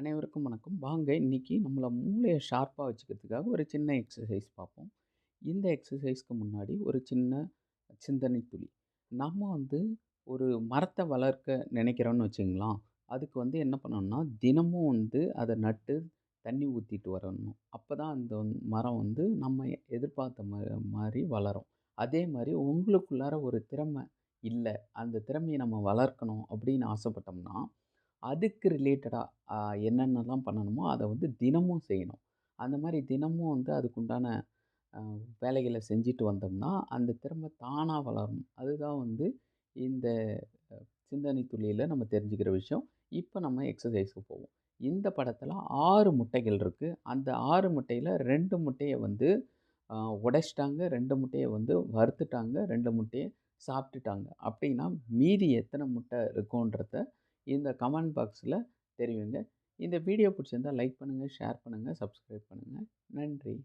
அனைவருக்கும் வணக்கம். வாங்க இன்னைக்கு நம்மளை மூளையை ஷார்ப்பாக வச்சுக்கிறதுக்காக ஒரு சின்ன எக்ஸசைஸ் பார்ப்போம். இந்த எக்ஸசைஸ்க்கு முன்னாடி ஒரு சின்ன சிந்தனை துளி. நம்ம வந்து ஒரு மரத்தை வளர்க்க நினைக்கிறோன்னு வச்சுங்களா அதுக்கு வந்து என்ன பண்ணணும்னா, தினமும் வந்து அதை நட்டு தண்ணி ஊற்றிட்டு வரணும். அப்போ தான் அந்த மரம் வந்து நம்ம எதிர்பார்த்த மாதிரி வளரும். அதே மாதிரி உங்களுக்குள்ளார ஒரு திறமை இல்லை அந்த திறமையை நம்ம வளர்க்கணும் அப்படின்னு ஆசைப்பட்டோம்னா, அதுக்கு ரிலேட்டடாக என்னென்னலாம் பண்ணணுமோ, அதை வந்து தினமும் செய்யணும். அந்த மாதிரி தினமும் வந்து அதுக்குண்டான வேலைகளை செஞ்சுட்டு வந்தோம்னா, அந்த திறமை தானாக வளரும். அதுதான் வந்து இந்த சிந்தனை துளியில் நம்ம தெரிஞ்சுக்கிற விஷயம். இப்போ நம்ம எக்ஸசைஸுக்கு போவோம். இந்த படத்தில் ஆறு முட்டைகள் இருக்குது அந்த ஆறு முட்டையில் ரெண்டு முட்டையை வந்து உடைச்சிட்டாங்க ரெண்டு முட்டையை வந்து வறுத்துட்டாங்க. ரெண்டு முட்டையை சாப்பிட்டுட்டாங்க. அப்படின்னா, மீதி எத்தனை முட்டை இருக்கோன்றத இந்த கமெண்ட் பாக்ஸில் தெரிவிங்க. இந்த வீடியோ பிடிச்சிருந்தால் லைக் பண்ணுங்கள் ஷேர் பண்ணுங்கள் சப்ஸ்கிரைப் பண்ணுங்கள் நன்றி.